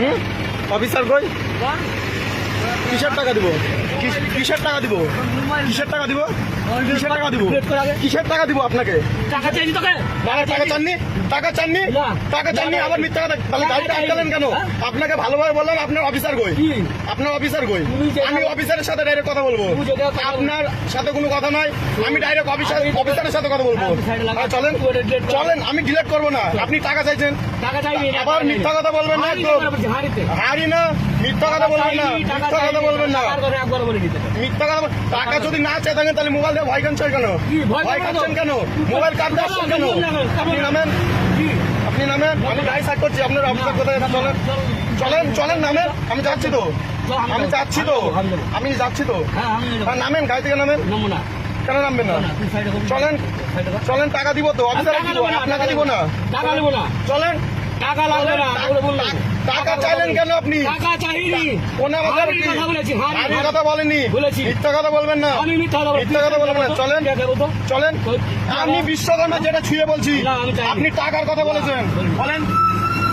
হুম? Officer কই? কিসের টাকা দিব? কিসের টাকা দিব? কিসের টাকা দিব? কিসের টাকা দিব? কিসের টাকা দিব আপনাকে? টাকা চাইছি তোকে। টাকা টাকা চাননি? টাকা চাননি? টাকা চাননি? আবার মিথ্যা কথা তাহলে গাড়িটা আটকালেন কেন? আপনাকে ভালোভাবে বললাম আপনার অফিসার কই? আপনার অফিসার কই? আমি অফিসারের সাথে ডাইরেক্ট কথা বলব। আপনার সাথে কোনো কথা নয়। আমি ডাইরেক্ট অফিসার অফিসারের সাথে কথা বলব। হ্যাঁ, চলেন। চলেন আমি ডিলেট করব না। আপনি টাকা চাইছেন। আবার মিথ্যা কথা বলবেন না। হারি না মিথ্যা কথা বলবেন না। মিথ্যা কথা বলবেন না। একবার বলে দিতে মিথ্যা কথা টাকা যদি না চেয়ে থাকেন তাহলে মোবাইল দিয়ে ভয় কেন? ভয় ভয় কেন? মোবাইল কাটতে আসছেন কেন? আপনি নামেন। আপনি নামেন। আমি গাড়ি সাইড করছি আপনার অফিসার কোথায় চলেন। চলেন চলেন। নামেন। আমি যাচ্ছি তো। আমি যাচ্ছি তো। আমি যাচ্ছি তো। হ্যাঁ, হ্যাঁ, নামেন গাড়ি থেকে নামেন। না। কেন নামবেন না। চলেন। চলেন টাকা দিব তো। অফিসার দিব আপনাকে দিব না টাকা নেব না। চলেন। টাকা লাগবে না। টাকা চাইলেন কেন আপনি? টাকা চাইনি। কথা বলেছি, হারির কথা। বলেনি বলেছি। মিথ্যা কথা বলবেন না। আমি মিথ্যা কথা। মিথ্যা কথা বলবেন না। চলেন? চলেন। আমি বিশ্বকর্মা যেটা ছুঁয়ে বলছি। আপনি টাকার কথা বলেছেন। বলেন।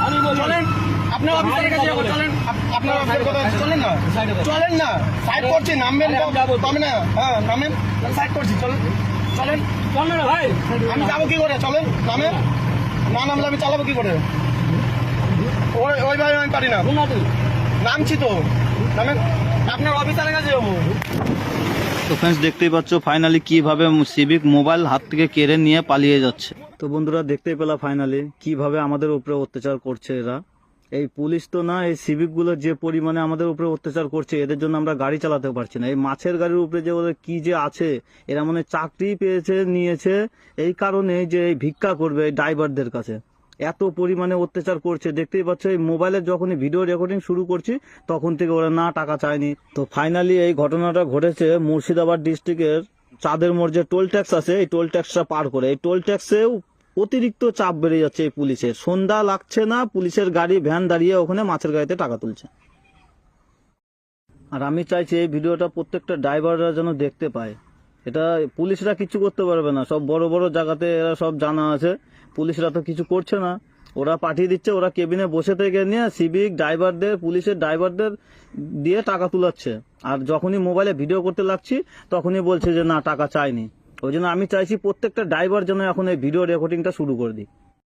আমি। চলেন। আপনার কাছে চলেন। আপ- আপনার অফিসের কথা চলেন না। চলেন না। সাইড করছি। নামবেন। তবে না। হ্যাঁ নামেন সাইড করছি। চলেন। চলেন। চল না ভাই। আমি যাব কি করে? চলেন। নামেন না নামলে আমি চালাবো কি করে? ওই ওই ভাই আমি পারি না। নামছি তো। আপনার অফিসারের কাছে যাব। তো ফ্রেন্ডস দেখতেই পাচ্ছ ফাইনালি কীভাবে সিভিক মোবাইল হাত থেকে কেড়ে নিয়ে পালিয়ে যাচ্ছে। তো বন্ধুরা দেখতেই পেলা ফাইনালি কীভাবে আমাদের উপরে অত্যাচার করছে এরা। এই পুলিশ তো না এই সিভিকগুলো যে পরিমাণে আমাদের উপরে অত্যাচার করছে এদের জন্য আমরা গাড়ি চালাতে পারছি না। এই মাছের গাড়ির উপরে যে ওদের কি যে আছে এরা মানে চাকরি পেয়েছে নিয়েছে এই কারণে যে এই ভিক্ষা করবে এই ড্রাইভারদের কাছে। এত পরিমাণে অত্যাচার করছে। দেখতেই পাচ্ছ, এই মোবাইলে যখনই ভিডিও রেকর্ডিং শুরু করছি, তখন থেকে ওরা না টাকা চায়নি। তো ফাইনালি এই ঘটনাটা ঘটেছে মুর্শিদাবাদ ডিস্ট্রিক্টের চাঁদের মোড় যে টোল ট্যাক্স আছে, এই টোল ট্যাক্সটা পার করে। এই টোল ট্যাক্সেও অতিরিক্ত চাপ বেড়ে যাচ্ছে এই পুলিশের। সন্ধ্যা লাগছে না, পুলিশের গাড়ি ভ্যান দাঁড়িয়ে ওখানে মাছের গাড়িতে টাকা তুলছে। আর আমি চাইছি এই ভিডিওটা প্রত্যেকটা ড্রাইভাররা যেন দেখতে পায়। এটা পুলিশরা কিছু করতে পারবে না, সব বড় বড় জায়গাতে এরা সব জানা আছে। পুলিশরা তো কিছু করছে না। ওরা পাঠিয়ে দিচ্ছে, ওরা কেবিনে বসে থেকে নিয়ে সিভিক ড্রাইভারদের, পুলিশের ড্রাইভারদের দিয়ে টাকা তুলাচ্ছে। আর যখনই মোবাইলে ভিডিও করতে লাগছি, তখনই বলছে যে, না, টাকা চাইনি। ওই জন্য আমি চাইছি প্রত্যেকটা ড্রাইভার যেন এখন এই ভিডিও রেকর্ডিংটা শুরু করে দিই